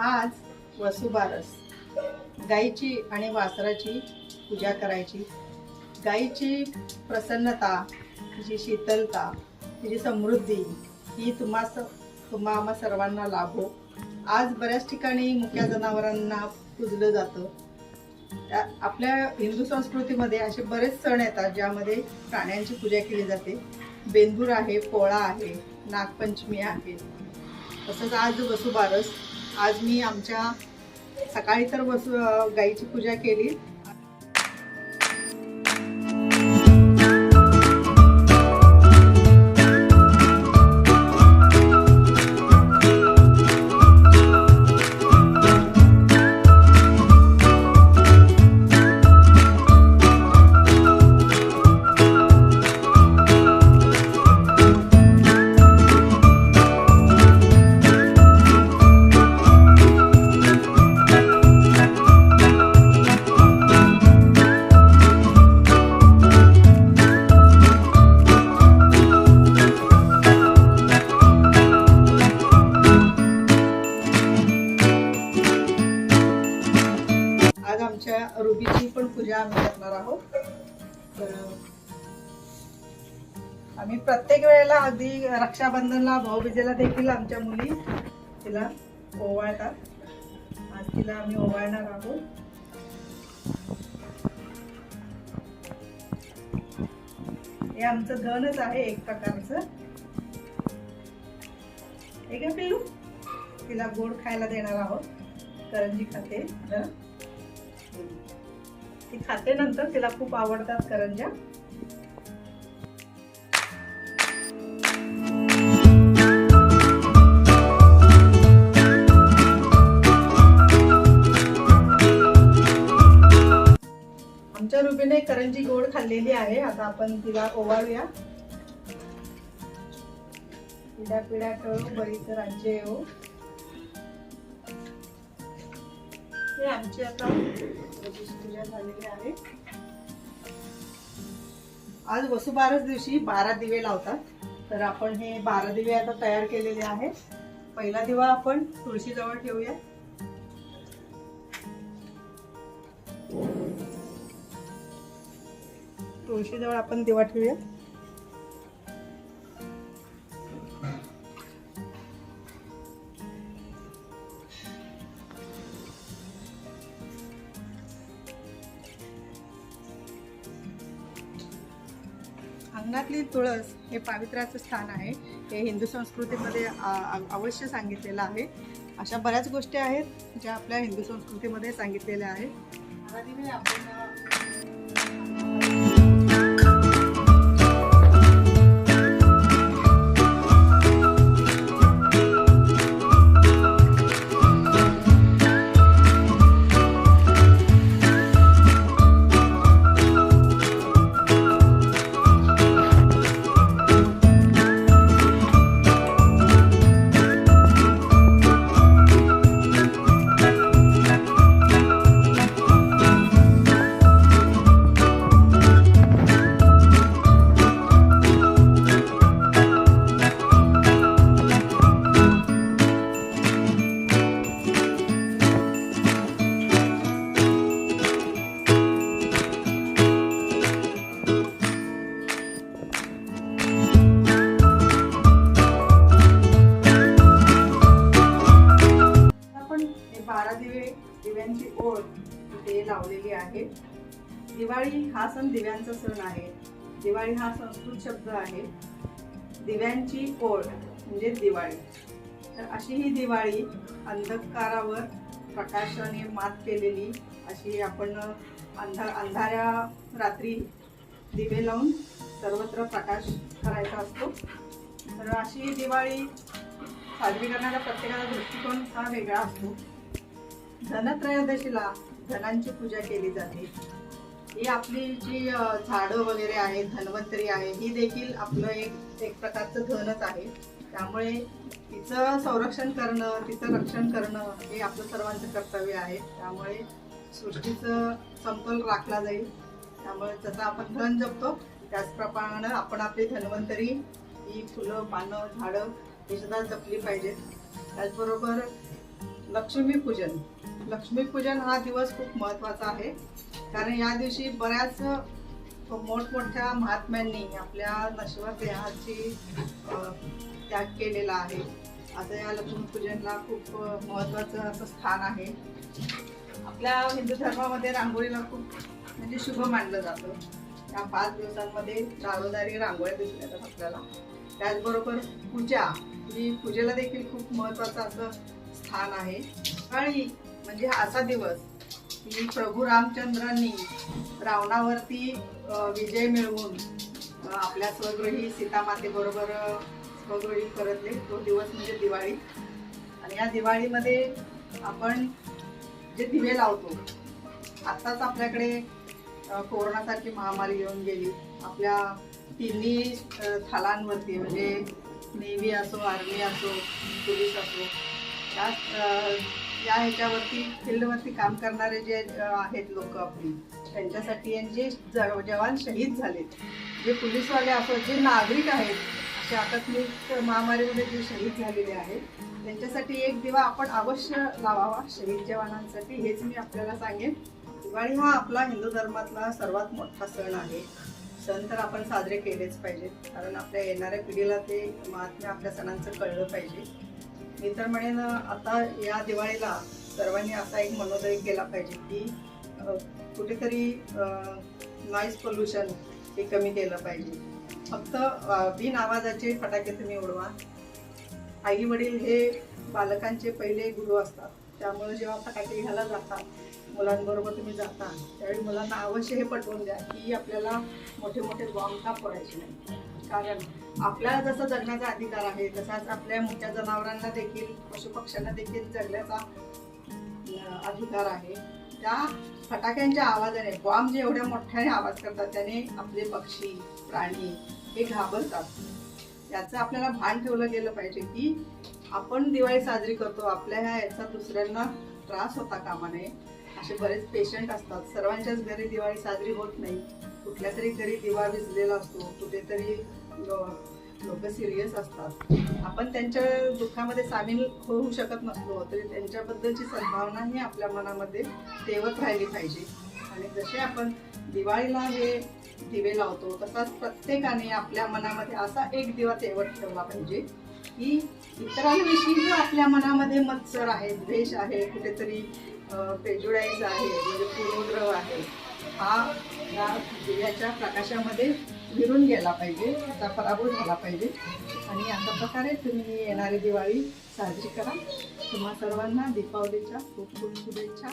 आज वसुबारस. गाईची आणि वासराची पूजा करायची. गाईची प्रसन्नता तिची शीतलता तिची समृद्धी ही तुम्हा स तुम्हा आम्हा सर्वांना लाभो. आज बऱ्याच ठिकाणी मुक्या जनावरांना पूजलं जातं. त्या- आपल्या हिंदू संस्कृतीमध्ये असे बरेच सण येतात ज्यामध्ये प्राण्यांची पूजा केली जाते. बेंदूर आहे पोळा आहे नागपंचमी आहे. तसंच आज वसुबारस. आज मी आमच्या सकाळी तर बस गाईची पूजा केली. अशा रुबीची पण पूजा आम्ही करणार आहोत. तर आम्ही प्रत्येक वेळेला अगदी रक्षाबंधनला भाऊबीजेला देखील आमच्या मुली तिला ओवाळतात. आज तिला आम्ही ओवाळणार आहोत. हे आमचं धनच आहे एक प्रकारचं. हे का पिल्लू? तिला गोड खायला देणार आहोत. करंजी खाते. ती खाते नंतर तिला खूप आवडतात करंजा आमच्या रुबीने करंजी गोड खाल्लेली आहे. आता आपण तिला ओवाळूया. पिढ्या पिढ्या करू बरीच राज्य येऊ. हे आमची आता पूजा झालेली आहे. आज वसुबारस दिवशी बारा दिवे लावतात. तर आपण हे बारा दिवे आता तयार केलेले आहेत. पहिला दिवा आपण तुळशीजवळ ठेवूया. तुळशीजवळ आपण दिवा ठेवूया अंगणातली तुळस हे पावित्र्याचं स्थान आहे. हे हिंदू संस्कृतीमध्ये अवश्य सांगितलेलं आहे. अशा बऱ्याच गोष्टी आहेत ज्या आपल्या हिंदू संस्कृतीमध्ये सांगितलेल्या आहेत. आपण दिव्यांची ओळ इथे लावलेली आहे. दिवाळी हा सण दिव्यांचा सण आहे. दिवाळी हा संस्कृत शब्द आहे. दिव्यांची ओळ म्हणजे दिवाळी. तर अशी ही दिवाळी अंधकारावर प्रकाशाने मात केलेली अशी आपण अंधा अंधाऱ्या रात्री दिवे लावून सर्वत्र प्रकाश करायचा असतो. तर अशी दिवाळी साजरी करणाऱ्या प्रत्येकाचा दृष्टिकोन हा वेगळा असतो. धनत्रयोदशीला धनांची पूजा केली जाते. ही आपली जी झाडं वगैरे आहेत धन्वंतरी आहे ही देखील आपलं एक एक प्रकारचं धनच आहे. त्यामुळे तिचं संरक्षण करणं तिचं रक्षण करणं हे आपलं सर्वांचं कर्तव्य आहे. त्यामुळे सृष्टीचं समतोल राखला जाईल. त्यामुळे जसं आपण धन जपतो त्याचप्रमाणे आपण आपली धन्वंतरी ही फुलं पानं झाडं ही सुद्धा जपली पाहिजेत. त्याचबरोबर लक्ष्मी लक्ष्मीपूजन. लक्ष्मीपूजन हा दिवस खूप महत्त्वाचा आहे. कारण या दिवशी बऱ्याच मोठमोठ्या महात्म्यांनी आपल्या नश्वर देहाची त्याग केलेला आहे. असं या लक्ष्मीपूजनला खूप महत्त्वाचं असं स्थान आहे. आपल्या हिंदू धर्मामध्ये रांगोळीला खूप म्हणजे शुभ मानलं जातं. या पाच दिवसांमध्ये दारोदारी रांगोळ्या दिसून येतात आपल्याला. त्याचबरोबर पूजा ही पूजेला देखील खूप महत्त्वाचं असं स्थान आहे. आणि म्हणजे असा दिवस की प्रभू रामचंद्रांनी रावणावरती विजय मिळवून आपल्या स्वगृही सीतामातेबरोबर स्वगृही परतले तो दिवस म्हणजे दिवाळी. आणि या दिवाळीमध्ये आपण जे दिवे लावतो आत्ताच आपल्याकडे कोरोनासारखी महामारी येऊन गेली. आपल्या तिन्ही थालांवरती म्हणजे नेव्ही असो आर्मी असो पोलीस असो त्या या ह्याच्यावरती फील्डवरती काम करणारे जे आहेत लोक आपली त्यांच्यासाठी आणि जे ज- जवान शहीद झालेत जे पोलीसवाले असो जे नागरिक आहेत अशा आकस्मिक महामारीमध्ये जे शहीद झालेले आहेत त्यांच्यासाठी एक दिवा आपण अवश्य लावावा शहीद जवानांसाठी हेच मी आपल्याला सांगेन. दिवाळी हा आपला हिंदू धर्मातला सर्वात मोठा सण आहे. सण तर आपण साजरे केलेच पाहिजेत कारण आपल्या येणाऱ्या पिढीला ते महात्म्य आपल्या सणांचं कळलं पाहिजे. मी तर म्हणेन आता या दिवाळीला सर्वांनी असा एक मनोदय केला पाहिजे की कुठेतरी नॉईज पोल्युशन हे कमी केलं पाहिजे. फक्त बिन आवाजाचे फटाके तुम्ही उडवा. आई वडील हे बालकांचे पहिले गुरु असतात. त्यामुळे जेव्हा फटाके घ्यायला जातात मुलांबरोबर तुम्ही जाता त्यावेळी मुलांना अवश्य हे पटवून द्या की आपल्याला मोठे मोठे बॉम्ब का फोडायचे नाही कारण आपल्याला जसं जगण्याचा अधिकार आहे तसाच आपल्या मोठ्या जनावरांना देखील पशुपक्ष्यांना देखील जगण्याचा अधिकार आहे. त्या फटाक्यांच्या आवाजाने बॉम्ब जे एवढ्या मोठ्याने आवाज करतात त्याने आपले पक्षी प्राणी हे घाबरतात. याचं आपल्याला भान ठेवलं गेलं पाहिजे की आपण दिवाळी साजरी करतो आपल्या ह्या याचा दुसऱ्यांना त्रास होता कामा नये असे बरेच पेशंट असतात. सर्वांच्याच घरी दिवाळी साजरी होत नाही. कुठल्या तरी घरी दिवा विजलेला असतो कुठेतरी लोक सिरियस असतात. आपण त्यांच्या दुःखामध्ये सामील होऊ शकत नसलो तरी त्यांच्याबद्दलची सद्भावना ही आपल्या मनामध्ये तेवत राहिली पाहिजे. आणि जसे आपण दिवाळीला हे दिवे लावतो तसाच प्रत्येकाने आपल्या मनामध्ये असा एक दिवा तेवत ठेवला पाहिजे की इतरांविषयी जो आपल्या मनामध्ये मत्सर आहे द्वेष आहे कुठेतरी पेजुडाईज आहे म्हणजे पूर्वग्रह आहे. हा या दिव्याच्या प्रकाशामध्ये विरून गेला पाहिजे त्याचा पराभूत झाला पाहिजे. आणि अशा प्रकारे तुम्ही येणारी दिवाळी साजरी करा. तुम्हा सर्वांना दीपावलीच्या खूप खूप शुभेच्छा.